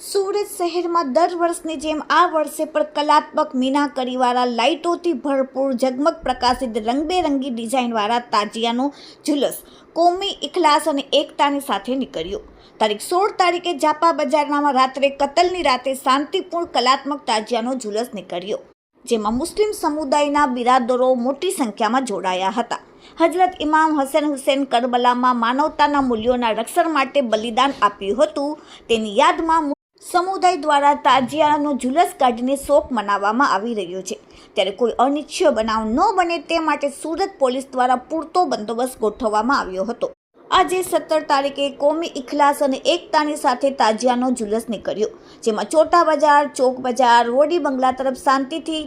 સુરત શહેરમાં દર વર્ષની જેમ આ વર્ષે પણ કલાત્મક મીનાકરીવાળા લાઇટોથી ભરપૂર ઝગમગ પ્રકાશિત રંગબેરંગી ડિઝાઇનવાળા તાજિયાનો જુલસ કોમી ઇખલાસ અને એકતાની સાથે નીકળ્યો. તારીખ સોળ તારીખે જાપા બજારનામાં રાત્રે કતલની રાતે શાંતિપૂર્ણ કલાત્મક તાજિયાનો જુલસ નીકળ્યો, જેમાં મુસ્લિમ સમુદાયના બિરાદરો મોટી સંખ્યામાં જોડાયા હતા. હજરત ઇમામ હસન હુસેન કરબલામાં માનવતાના મૂલ્યોના રક્ષણ માટે બલિદાન આપ્યું હતું. તેની યાદમાં સમુદાય દ્વારા તાજિયાનો ઝુલસ કાઢીને શોક મનાવવામાં આવી રહ્યો છે. ત્યારે કોઈ અનિચ્છય બનાવ ન બને તે માટે સુરત પોલીસ દ્વારા પૂરતો બંદોબસ્ત ગોઠવવામાં આવ્યો હતો. આજે સત્તર તારીખે કોમી ઇખલાસ અને એકતાની સાથે તાજિયાનો ઝુલસ નીકળ્યો, જેમાં ચોટા બજાર, ચોક બજાર, રોડી બંગલા તરફ શાંતિથી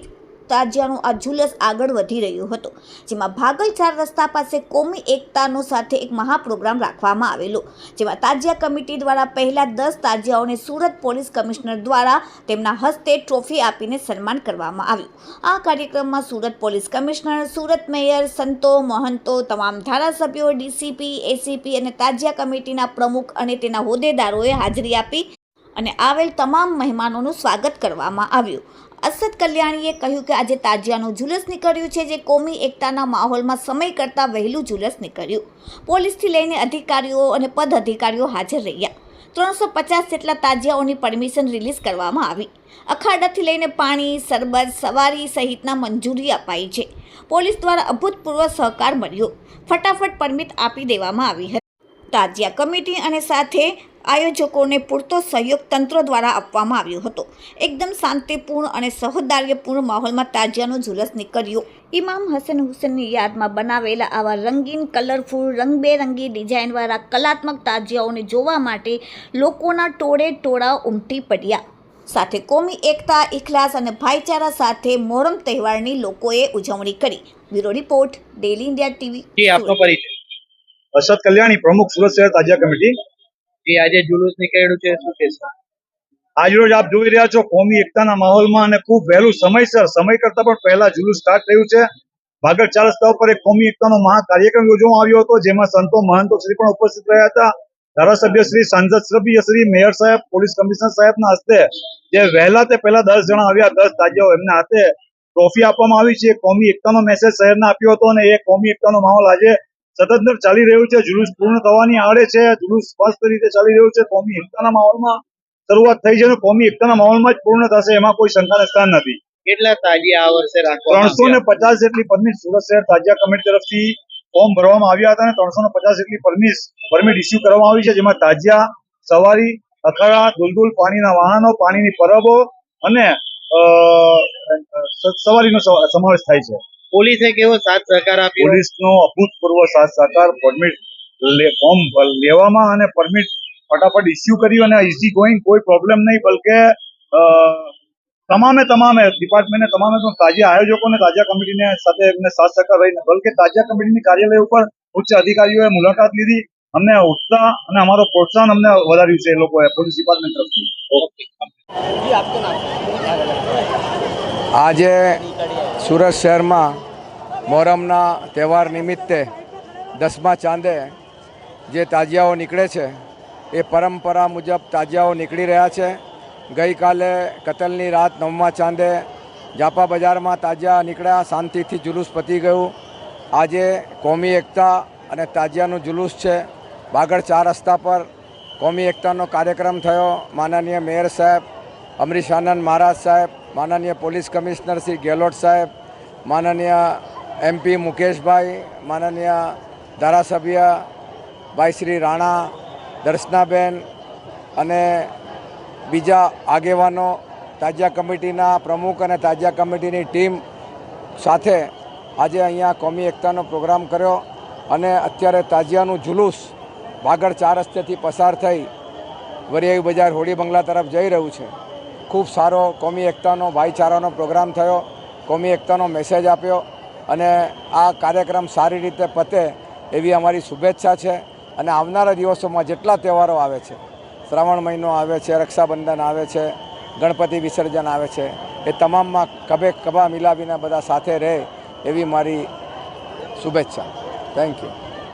તાજિયાનો આ ઝુલસ આગળ વધી રહ્યું હતું, જેમાં ભાગલ ચાર રસ્તા પાસે કોમી એકતાનો સાથે એક મહાપ્રોગ્રામ રાખવામાં આવેલો, જેમાં તાજિયા કમિટી દ્વારા પહેલા દસ તાજિયાઓને સુરત પોલીસ કમિશનર દ્વારા તેમના હસ્તે ટ્રોફી આપીને સન્માન કરવામાં આવ્યું. આ કાર્યક્રમમાં Surat police commissioner, Surat mayor, સંતો, મહંતો, તમામ ધારાસભ્યો, ડીસીપી, એસીપી અને તાજિયા કમિટીના પ્રમુખ અને તેના હોદ્દેદારોએ હાજરી આપી અને આવેલ તમામ મહેમાનોનું સ્વાગત કરવામાં આવ્યું. અસદ કલ્યાણીએ કહ્યું કે આજે તાજિયાનું ઝુલસ નીકળ્યું છે, જે કોમી એકતાના માહોલમાં સમય કરતાં વહેલું ઝુલસ નીકળ્યું. પોલીસથી લઈને અધિકારીઓ અને પદ અધિકારીઓ હાજર રહ્યા. ત્રણસો પચાસ જેટલા તાજિયાઓની પરમિશન રિલીઝ કરવામાં આવી. અખાડાથી લઈને પાણી, સરબત, સવારી સહિતના મંજૂરી અપાઈ છે. પોલીસ દ્વારા અભૂતપૂર્વ સહકાર મળ્યો. ફટાફટ પરમિટ આપી દેવામાં આવી હતી. તાજિયા કમિટી અને સાથે આયોજકોને પૂરતો સહયોગ તંત્ર દ્વારા આપવામાં આવ્યો હતો. એકદમ શાંતિપૂર્ણ અને સહદાર્યપૂર્ણ માહોલમાં તાજિયાનો જુલસ નીકળ્યો. ઇમામ હસન હુસેનની યાદમાં બનાવેલા આવા રંગીન કલરફુલ રંગબેરંગી ડિઝાઇનવાળા કલાત્મક તાજિયાઓને જોવા માટે લોકોના ટોળે ટોળા ઉમટી પડ્યા. સાથે કોમી એકતા ઇખલાસ અને ભાઈચારા સાથે મોહરમ તહેવારની લોકોએ ઉજવણી કરી. Bureau report daily India TV આપનો પરિચય. કલ્યાણી પ્રમુખ સુરત શહેર તાજિયા કમિટી. જી આજે જુલુસ નીકળ્યું છે, શું કહેશો? આજરોજ આપ જોઈ રહ્યા છો, કોમી, એકતાના માહોલમાં અને ખૂબ વહેલું સમયસર, સમય કરતા પણ પહેલા જુલુસ સ્ટાર્ટ થયું છે. ભાગળ ચાર રસ્તા ઉપર એક કોમી, એકતાનો મહા કાર્યક્રમ યોજવામાં આવ્યો હતો, જેમાં સંતો મહંતો શ્રી પણ ઉપસ્થિત રહ્યા હતા. ધારાસભ્ય શ્રી સાંસદ સભ્ય શ્રી મેયર સાહેબ, પોલીસ કમિશનર સાહેબના હસ્તે જે વહેલા તે પહેલા દસ જણા આવ્યા, દસ તાજાઓ એમના હાથે ટ્રોફી આપવામાં આવી છે. કોમી, એકતાનો મેસેજ શહેરને આપ્યો હતો અને એ કોમી, એકતાનો માહોલ આજે સતત ચાલી રહ્યું છે જુલુસ પૂર્ણ થવાની આડે છે જુલુસ સ્પષ્ટ રીતે ચાલી રહ્યું છે કોમી એકતાના માહોલમાં શરૂઆત થઈ છે અને કોમી એકતાના માહોલમાં જ પૂર્ણ થશે એમાં કોઈ શંકાને સ્થાન નથી. કેટલા તાજિયા આ વર્ષે ત્રણસો ને પચાસ જેટલી પરમિટ સુરત શહેર તાજિયા કમિટી તરફથી ફોર્મ ભરવામાં આવ્યા હતા અને ત્રણસો ને પચાસ જેટલી પરમિટ પરમિટ ઇસ્યુ કરવામાં આવી છે જેમાં તાજિયા સવારી અખાડા દુલદુલ પાણીના વાહનો પાણીની પરબો અને સવારીનો સમાવેશ થાય છે. પોલીસે કેવો સાથ સહકાર આપ્યો? પોલીસનો અભૂતપૂર્વ સાથ સહકાર પરમિટ ફોર્મ લેવામાં અને પરમિટ ફટાફટ ઇસ્યુ કર્યું અને ઇઝી ગોઈંગ કોઈ પ્રોબ્લેમ નહીં બલકે અ, તમામે તમામે ડિપાર્ટમેન્ટને તમામે તાજા તાજિયા આયોજકોને તાજા કમિટીને સાથે એમને સાથ સહકાર રહીને બલકે તાજા કમિટીની કાર્યાલય ઉપર ઉચ્ચ અધિકારીઓએ મુલાકાત લીધી અમને ઉત્સાહ અને અમારો પ્રોત્સાહન અમને વધાર્યું છે એ લોકોએ પોલીસ ડિપાર્ટમેન્ટ તરફથી. આજે સુરત શહેરમાં મોહરમના તહેવાર નિમિત્તે દસમા ચાંદે જે તાજિયાઓ નીકળે છે, એ પરંપરા મુજબ તાજિયાઓ નીકળી રહ્યા છે. ગઈકાલે કતલની રાત નવમા ચાંદે જાપા બજારમાં તાજિયા નીકળ્યા, શાંતિથી જુલુસ પતી ગયું. આજે કોમી એકતા અને તાજિયાનું જુલુસ છે. બાગળ ચાર રસ્તા પર કોમી એકતાનો કાર્યક્રમ થયો. માનનીય મેયર સાહેબ, અમરીશ આનંદ મહારાજ સાહેબ માનનીય પોલીસ કમિશનર શ્રી ગેહલોત સાહેબ, માનનીય એમપી મુકેશભાઈ, માનનીય ધારાસભ્ય ભાઈ શ્રી રાણા દર્શનાબેન અને બીજા આગેવાનો તાજિયા કમિટીના પ્રમુખ અને તાજિયા કમિટીની ટીમ સાથે આજે અહીંયા કોમી એકતાનો પ્રોગ્રામ કર્યો અને અત્યારે તાજિયાનું જુલુસ ભાગળ ચાર રસ્તેથી પસાર થઈ વરિયાવી બજાર હોડી બંગલા તરફ જઈ રહ્યું છે. ખૂબ સારો કોમી એકતાનો ભાઈચારાનો પ્રોગ્રામ થયો, કોમી એકતાનો મેસેજ આપ્યો અને આ કાર્યક્રમ સારી રીતે પતે એવી અમારી શુભેચ્છા છે અને આવનારા દિવસોમાં જેટલા તહેવારો આવે છે, શ્રાવણ મહિનો આવે છે, રક્ષાબંધન આવે છે, ગણપતિ વિસર્જન આવે છે, એ તમામમાં કભે કભા મિલાવીને બધા સાથે રહે એવી મારી શુભેચ્છા. Thank you